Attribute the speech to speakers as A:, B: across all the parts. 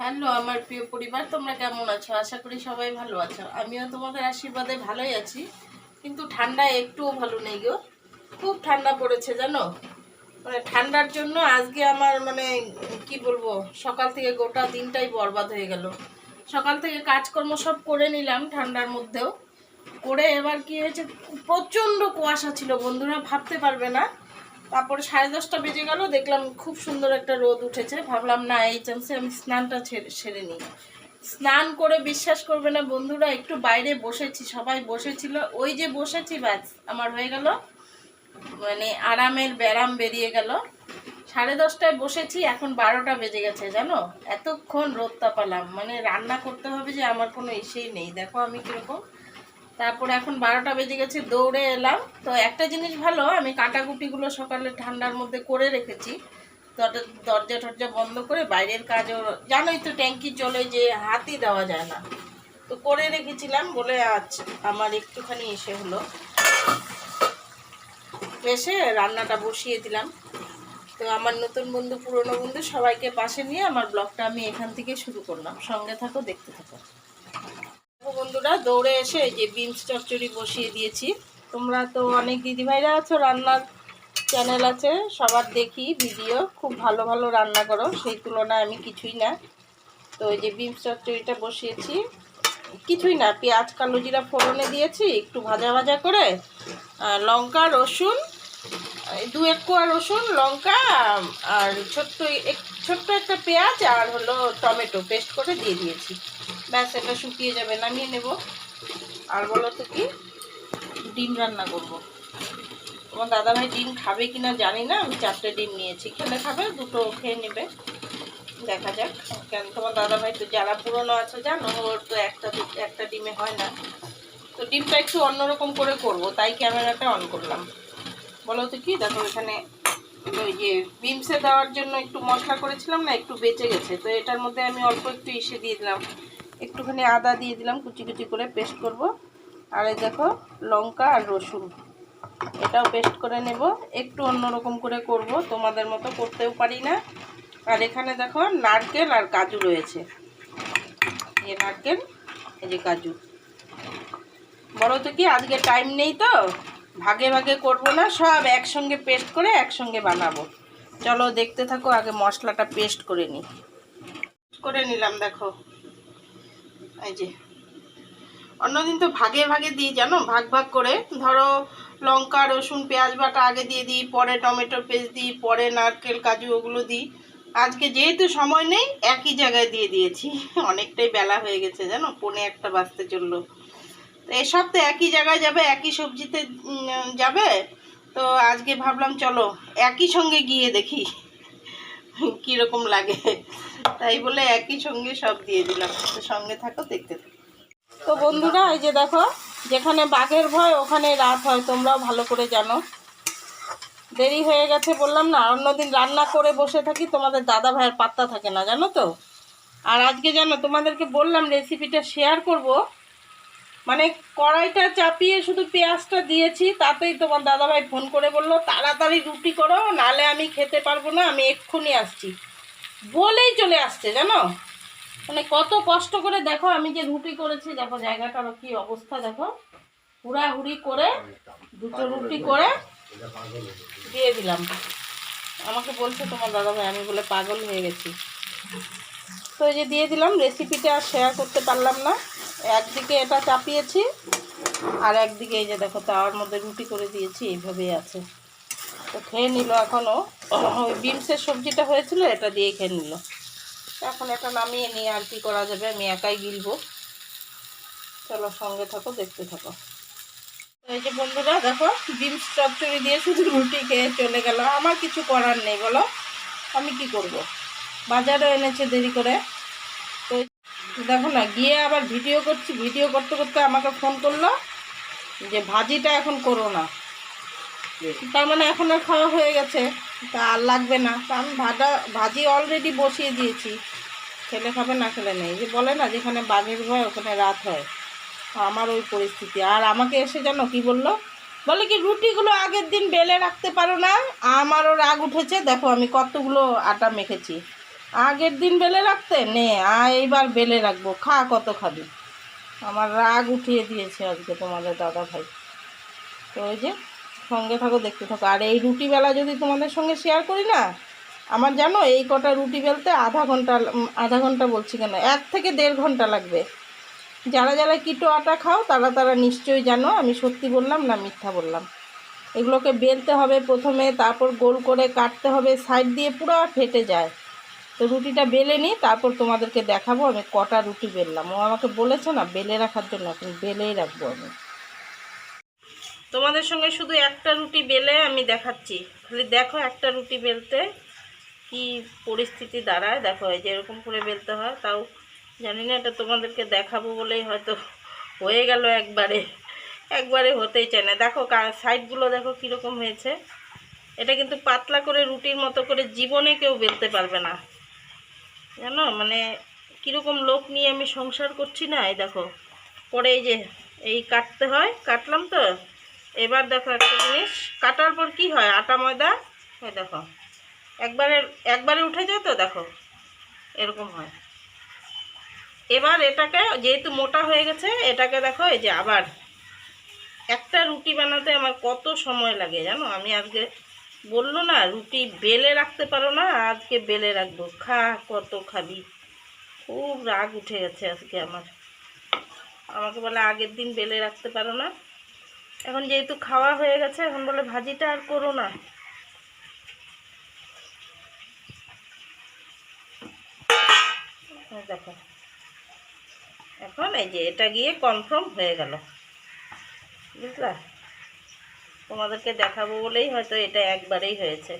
A: Hello, আমার প্রিয় পরিবার, তোমরা কেমন আছো? আশা করি সবাই ভালো আছো। আমিও তোমাদের আশীর্বাদে ভালোই আছি, কিন্তু ঠান্ডা একটুও ভালো নেই গো। খুব ঠান্ডা পড়েছে, জানো? মানে ঠান্ডার জন্য আজকে আমার মানে কি বলব, সকাল থেকে গোটা দিনটাই বরবাদ হয়ে গেল। সকাল থেকে কাজকর্ম সব করে নিলাম ঠান্ডার মধ্যেও। করে এবার কি হয়েছে, প্রচণ্ড কুয়াশা ছিল, বন্ধুরা ভাবতে পারবে না। তারপরে সাড়ে দশটা বেজে গেল, দেখলাম খুব সুন্দর একটা রোদ উঠেছে। ভাবলাম, না, এই চান্সে আমি স্নানটা সেরে নিই। স্নান করে বিশ্বাস করবে না বন্ধুরা, একটু বাইরে বসেছি, সবাই বসেছিল। ওই যে বসেছি, ব্যাস, আমার হয়ে গেল। মানে আরামের ব্যারাম বেরিয়ে গেল। সাড়ে দশটায় বসেছি, এখন বারোটা বেজে গেছে, জানো? এতক্ষণ রোদ তাপালাম মানে রান্না করতে হবে যে আমার কোনো ইসেই নেই। দেখো আমি কীরকম তারপরে এখন বারোটা বেজে গেছে, দৌড়ে এলাম। তো একটা জিনিস ভালো, আমি কাটাকুটিগুলো সকালে ঠান্ডার মধ্যে করে রেখেছি। দরজা টরজা বন্ধ করে বাইরের কাজও, জানোই তো ট্যাঙ্কি চলে যে হাতই দেওয়া যায় না। তো করে রেখেছিলাম, বলে আজ আমার একটুখানি এসে হলো। এসে রান্নাটা বসিয়ে দিলাম। তো আমার নতুন বন্ধু, পুরনো বন্ধু সবাইকে পাশে নিয়ে আমার ব্লগটা আমি এখান থেকে শুরু করলাম। সঙ্গে থাকো, দেখতে থাকো। বন্ধুরা, দৌড়ে এসে এই যে বিনস চচ্চড়ি বসিয়ে দিয়েছি। তোমরা তো অনেক দিদিভাইরা আছো, রান্নার চ্যানেল আছে, সবার দেখি ভিডিও, খুব ভালো ভালো রান্না করো, সেই তুলনায় আমি কিছুই না। তো এই যে বিনস চচ্চড়িটা বসিয়েছি, কিছুই না, পেঁয়াজ, কালো জিরা ফোড়নে দিয়েছি, একটু ভাজা ভাজা করে লঙ্কা, রসুন দু এক কোয়া রসুন, লঙ্কা, আর ছোট্ট ছোট্ট একটা পেঁয়াজ, আর হলো টমেটো, পেস্ট করে দিয়ে দিয়েছি। ব্যাস, এটা শুকিয়ে যাবে। নামিয়ে নেব। আর বলো তো কি? ডিম রান্না করব। তোমার দাদাভাই ডিম খাবে কি না জানি না, আমি চারটে ডিম নিয়েছি। খেলে খাবে, দুটো খেয়ে নেবে। দেখা যাক। কেন, তোমার দাদাভাই তো যারা পুরনো আছে, জানো, ওর তো একটা একটা ডিমে হয় না। তো ডিমটা একটু অন্যরকম করে করব, তাই ক্যামেরাটা অন করলাম। বলো তো কি? দেখো, এখানে ওই যে বিমসে দেওয়ার জন্য একটু মশলা করেছিলাম না, একটু বেঁচে গেছে। তো এটার মধ্যে আমি অল্প একটু ইসে দিয়ে দিলাম। একটুখানি আদা দিয়ে দিলাম, কুচি কুচি করে পেস্ট করব। আর এই দেখো, লঙ্কা আর রসুন। এটাও পেস্ট করে নেব। একটু অন্যরকম করে করব, তোমাদের মতো করতেও পারি না। আর এখানে দেখো, নারকেল আর কাজু রয়েছে। এই নারকেল, এই যে কাজু। বড় তো কি, আজকে টাইম নেই তো? ভাগে ভাগে করব না, সব একসঙ্গে পেস্ট করে একসঙ্গে বানাবো। চলো দেখতে থাকো, আগে মশলাটা পেস্ট করে নিই। করে নিলাম, দেখো। এই যে। অন্যদিন তো ভাগে ভাগে দিই, জানো? ভাগ ভাগ করে। ধরো লঙ্কা, রসুন, পেঁয়াজ বাটা আগে দিয়ে দিই, পরে টমেটো পেস্ট দিই, পরে নারকেল, কাজু, ওগুলো দিই। আজকে যেহেতু সময় নেই, একই জায়গায় দিয়ে দিয়েছি। অনেকটাই বেলা হয়ে গেছে, জানো? পৌনে একটা বাজতে চলল। তো এসব তো একই জায়গায় যাবে, একই সবজিতে যাবে? তো আজকে ভাবলাম, চলো, একই সঙ্গে গিয়ে দেখি। কীরকম লাগে। তাই বলে একই সঙ্গে সব দিয়ে দিলাম। তো সঙ্গে থাকো, দেখতে থাকো। তো বন্ধুরা, এই যে দেখো, যেখানে বাঘের ভয়, ওখানে রাত হয়, তোমরাও ভালো করে জানো। দেরি হয়ে গেছে বললাম না অন্যদিন রান্না করে বসে থাকি, তোমাদের দাদা ভাইয়ের পাত্তা থাকে না, জানো তো? আর আজকে জানো, তোমাদেরকে বললাম রেসিপিটা শেয়ার করব। মানে কড়াইটা চাপিয়ে শুধু পেঁয়াজটা দিয়েছি তাতেই তোমার দাদাভাই ফোন করে বলল তাড়াতাড়ি রুটি করো নালে আমি খেতে পারব না আমি এক্ষুনি আসছি। বলেই চলে আসছে জানো? মানে কত কষ্ট করে দেখো আমি যে রুটি করেছি দেখো জায়গাটারও কি অবস্থা দেখো। হুড়াহুড়ি করে দুটো রুটি করে দিয়ে দিলাম। আমাকে বলছে তোমার দাদাভাই আমি বলে পাগল হয়ে গেছি। তো এই যে দিয়ে দিলাম রেসিপিটা আর শেয়ার করতে পারলাম না। একদিকে এটা চাপিয়েছি, আর একদিকে এই যে দেখো তাওয়ার মধ্যে রুটি করে দিয়েছি, এইভাবেই আছে। তো খেয়ে নিল এখনও ওই বিমসের সবজিটা হয়েছিল, এটা দিয়ে খেয়ে নিল। এখন এটা নামিয়ে নিয়ে আর কি করা যাবে, আমি একাই গিলবো। চলো সঙ্গে থাকো, দেখতে থাকো। এই যে বন্ধুরা, দেখো বিমস চচ্চড়ি দিয়ে শুধু রুটি খেয়ে চলে গেল। আমার কিছু করার নেই, বলো। আমি কি করব। বাজারও এনেছে দেরি করে। দেখো না গিয়ে আবার ভিডিও করছি ভিডিও করতে করতে আমাকে ফোন করল যে ভাজিটা এখন করো না। তার মানে এখন আর খাওয়া হয়ে গেছে। তা আর লাগবে না। তা আমি ভাজা ভাজি অলরেডি বসিয়ে দিয়েছি। খেলে খাবে না খেলে নেই। যে বলে না যেখানে বাঘের ভয় ওখানে রাত হয়। আমার ওই পরিস্থিতি। আর আমাকে এসে যেন কি বলল? বলে কি রুটিগুলো আগের দিন বেলে রাখতে পারো না। আমারও রাগ উঠেছে। দেখো আমি কতগুলো আটা মেখেছি। আগের দিন বেলে রাখতে? নে এইবার বেলে রাখব। খা, কত খাবি? আমার রাগ উঠিয়ে দিয়েছে আজকে তোমাদের দাদা ভাই। তো ওই যে, সঙ্গে থাকো, দেখতে থাকো। আর এই রুটি বেলা যদি তোমাদের সঙ্গে শেয়ার করি না, আমার জানো, এই কটা রুটি বেলতে আধা ঘণ্টা আধা ঘণ্টা বলছি কেন? এক থেকে দেড় ঘণ্টা লাগবে। যারা যারা কিটো আটা খাও, তারা তারা নিশ্চয়ই জানো, আমি সত্যি বললাম না মিথ্যা বললাম। এগুলোকে বেলতে হবে প্রথমে, তারপর গোল করে কাটতে হবে, সাইড দিয়ে পুরো ফেটে যায়। তো রুটিটা বেলে নিই তারপর তোমাদেরকে দেখাবো, আমি কটা রুটি বেললাম। ও আমাকে বলেছে না, বেলে রাখার জন্য, এখন বেলেই রাখব আমি। তোমাদের সঙ্গে শুধু একটা রুটি বেলে আমি দেখাচ্ছি। খালি দেখো একটা রুটি বেলতে কি পরিস্থিতি দাঁড়ায়। দেখো, এই যে এরকম করে বেলতে হয়, তাও জানি না, এটা তোমাদেরকে দেখাবো বলেই হয়তো হয়ে গেল একবারে। একবারে হতেই চায় না। দেখো সাইডগুলো দেখো কীরকম হয়েছে। এটা কিন্তু পাতলা করে রুটির মতো করে জীবনে কেউ বেলতে পারবে না। জানো? মানে কীরকম লোক নিয়ে আমি সংসার করছি না? এই দেখো, পরে এই যে, এই কাটতে হয়, কাটলাম তো। এবার দেখো একটা জিনিস, কাটার পর কি হয়? আটা, ময়দা? ওই দেখো, একবারে একবারে উঠে যায় তো, দেখো, এরকম হয়। এবার এটাকে যেহেতু মোটা হয়ে গেছে, এটাকে দেখো, এই যে আবার একটা রুটি বানাতে আমার কত সময় লাগে জানো? আমি আজকে বলল না, রুটি বেলে রাখতে পারো না, আজকে বেলে রাখব, খা, কত খাবি। খুব রাগ উঠে গেছে আজকে আমার। আমাকে বলে, আগের দিন বেলে রাখতে পারো না। এখন যেহেতু খাওয়া হয়ে গেছে, এখন বলে, ভাজিটা আর করো না। এই দেখো। এখন এই যে এটা গিয়ে কনফার্ম হয়ে গেল। বুঝলা? তোমাদেরকে দেখাবো বলেই হয়তো এটা একবারেই হয়েছে।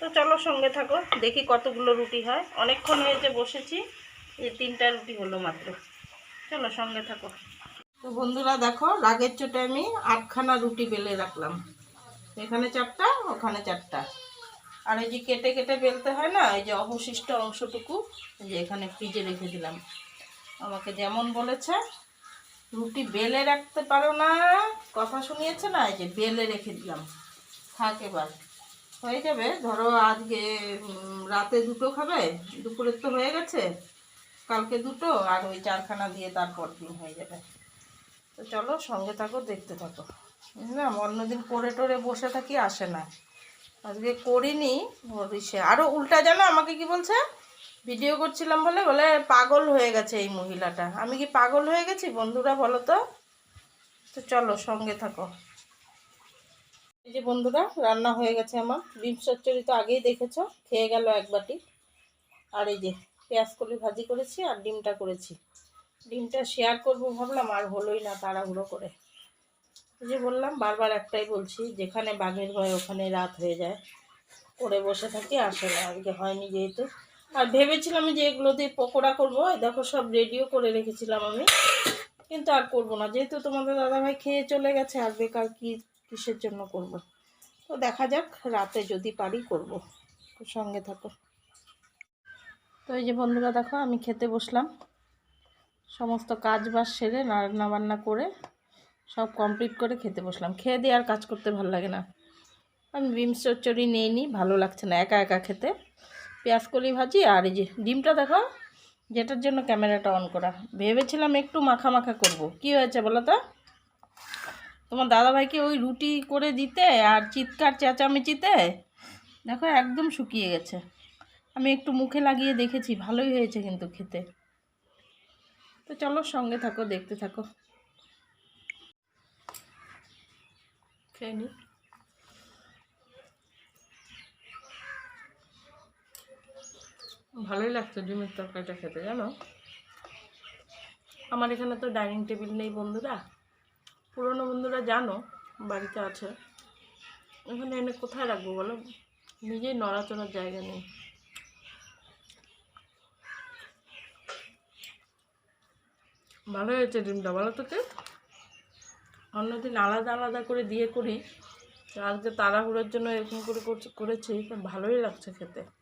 A: তো চলো সঙ্গে থাকো, দেখি কতগুলো রুটি হয়। অনেকক্ষণ হয়েছে বসেছি, এই তিনটা রুটি হলো মাত্র। চলো সঙ্গে থাকো। তো বন্ধুরা দেখো, রাগের চোটে আমি আটখানা রুটি বেলে রাখলাম। এখানে চারটা, ওখানে চারটা। আর এই যে কেটে কেটে বেলতে হয় না, এই যে অবশিষ্ট অংশটুকু যে এখানে ফ্রিজে রেখে দিলাম। আমাকে যেমন বলেছে রুটি বেলে রাখতে পারো না। কথা শুনিয়েছে না? এই যে বেলে রেখে দিলাম। থাক এবার। হয়ে যাবে। ধরো আজকে রাতে দুটো খাবে। দুপুরের তো হয়ে গেছে। কালকে দুটো, আর ওই চারখানা দিয়ে তারপর দিন হয়ে যাবে। তো চলো, সঙ্গে থাকো, দেখতে থাকো। বুঝলাম? অন্যদিন করে টোরে বসে থাকি, আসে না। আজকে করিনি ওর আরও উল্টা জানো আমাকে কি বলছে? ভিডিও করছিলাম বলে বলে পাগল হয়ে গেছে এই মহিলাটা। আমি কি পাগল হয়ে গেছি বন্ধুরা বলো তো? তো চলো সঙ্গে থাকো। এই যে বন্ধুরা, রান্না হয়ে গেছে আমার। ডিম চচ্চড়ি তো আগেই দেখেছ, খেয়ে গেল এক বাটি। আর এই যে পেঁয়াজ কলি ভাজি করেছি আর ডিমটা করেছি। ডিমটা শেয়ার করব ভাবলাম, আর হলোই না তাড়াহুড়ো করে। যে বললাম, বারবার একটাই বলছি, যেখানে বাঘের ভয় ওখানে রাত হয়ে যায়। করে বসে থাকি আসে না আজকে হয়নি যেহেতু। আর ভেবেছিলাম যে এগুলো দিয়ে পকোড়া করব। দেখো সব রেডিও করে রেখেছিলাম আমি। কিন্তু আর করব না। যেহেতু তোমাদের দাদাভাই খেয়ে চলে গেছে, আর বেকার কি, কিসের জন্য করব? তো দেখা যাক, রাতে যদি পারি করব। সঙ্গে থাকো। তো এই যে বন্ধুরা, দেখো আমি খেতে বসলাম। সমস্ত কাজ বাজ সেরে রান্না বান্না করে সব কমপ্লিট করে খেতে বসলাম। খেয়ে দিয়ে আর কাজ করতে ভালো লাগে না। আমি বিমস চচ্চড়ি নিয়ে নিই ভালো লাগছে না একা একা খেতে। পেঁয়াজ কলি ভাজি আর এই যে ডিমটা দেখো যেটার জন্য ক্যামেরাটা অন করা। ভেবেছিলাম একটু মাখা মাখা করব। কি হয়েছে বলো তো? তোমার দাদাভাইকে ওই রুটি করে দিতে আর চিৎকার চেঁচামেচিতে দেখো একদম শুকিয়ে গেছে। আমি একটু মুখে লাগিয়ে দেখেছি, ভালোই হয়েছে কিন্তু খেতে। তো চলো সঙ্গে থাকো, দেখতে থাকো। খেয়ে ভালোই লাগছে ডিমের তরকারিটা খেতে, জানো? আমার এখানে তো ডাইনিং টেবিল নেই বন্ধুরা। পুরনো বন্ধুরা জানো, বাড়িতে আছে। এখানে এনে কোথায় রাখব বলো? নিজেই নড়াচড়ার জায়গা নেই। ভালো হয়েছে ডিমটা, বলো তোকে অন্যদিন আলাদা আলাদা করে দিয়ে করি। আজকে তাড়াহুড়োর জন্য এরকম করে করছি- ভালোই লাগছে খেতে।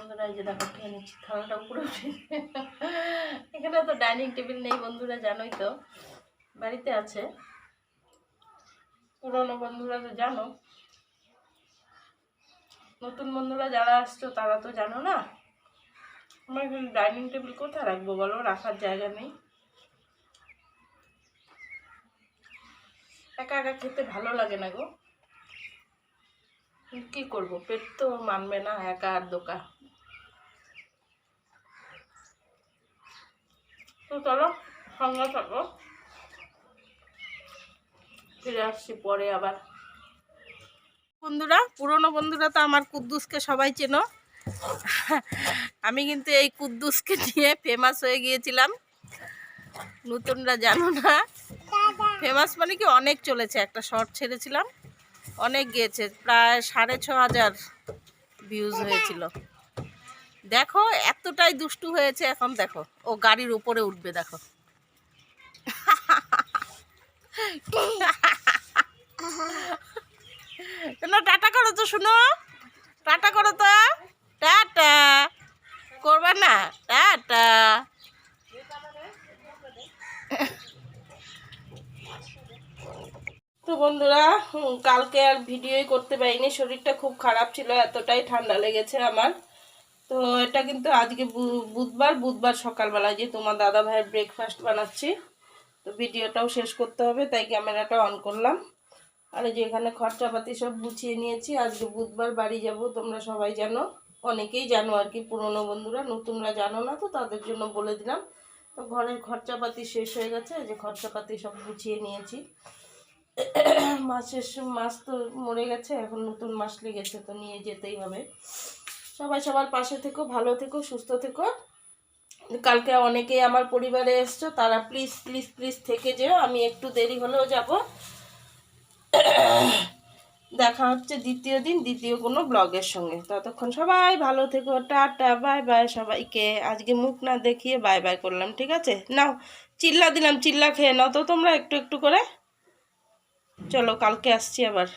A: বন্ধুরা যে দেখো, খেয়ে নিচ্ছি, থালাটা উঠে এখানে তো ডাইনিং টেবিল নেই বন্ধুরা, জানোই তো, বাড়িতে আছে। পুরনো বন্ধুরা তো জানো। নতুন বন্ধুরা যারা আসছো, তারা তো জানো না। আমার এখানে ডাইনিং টেবিল কোথায় রাখব বলো? রাখার জায়গা নেই। একা একা খেতে ভালো লাগে না গো। কি করব? পেট তো মানবে না, একা আর দোকা তো চলো সঙ্গে থাকো ফিরে আসছি পরে আবার। বন্ধুরা, পুরনো বন্ধুরা তো আমার কুদ্দুসকে সবাই চেনো। আমি কিন্তু এই কুদ্দুসকে নিয়ে ফেমাস হয়ে গিয়েছিলাম। নতুনরা জানো না। ফেমাস মানে কি, অনেক চলেছে। একটা শর্ট ছেড়েছিলাম। অনেক গিয়েছে, প্রায় সাড়ে ছ হাজার ভিউজ হয়েছিল। দেখো, এতটাই দুষ্টু হয়েছে এখন দেখো। ও গাড়ির উপরে উঠবে, দেখো। না টাটা করো তো, শুনো। টাটা করো তো। টাটা। করবে না? টাটা। তো বন্ধুরা কালকে আর ভিডিওই করতে পারিনি, শরীরটা খুব খারাপ ছিল, এতটাই ঠান্ডা লেগেছে আমার। তো এটা কিন্তু আজকে বুধবার বুধবার সকালবেলা যে তোমার দাদা ভাইয়ের ব্রেকফাস্ট বানাচ্ছি। তো ভিডিওটাও শেষ করতে হবে, তাই ক্যামেরাটা অন করলাম। আর যে এখানে খরচাপাতি সব গুছিয়ে নিয়েছি, আজকে বুধবার বাড়ি যাব, তোমরা সবাই জানো। অনেকেই জানো আর কি, পুরনো বন্ধুরা, নতুনরা জানো না, তো তাদের জন্য বলে দিলাম। তো ঘরের খরচাপাতি শেষ হয়ে গেছে যে খরচাপাতি সব গুছিয়ে নিয়েছি। মাছের মাছ তো মরে গেছে, এখন নতুন মাছ লেগেছে, তো নিয়ে যেতেই হবে। সবাই সবার পাশে থেকো, ভালো থেকো, সুস্থ থেকো। কালকে অনেকেই আমার পরিবারে এসছো, তারা প্লিজ প্লিজ প্লিজ থেকে যেও, আমি একটু দেরি হলেও যাব। দেখা হচ্ছে দ্বিতীয় দিন, দ্বিতীয় কোনো ব্লগের সঙ্গে। ততক্ষণ সবাই ভালো থেকো, টাটা বাই বাই সবাইকে। আজকে মুখ না দেখিয়ে বাই বাই করলাম, ঠিক আছে? নাও, চিল্লা দিলাম, চিল্লা খেয়ে নাও তো তোমরা একটু একটু করে। চলো, কালকে আসছি আবার।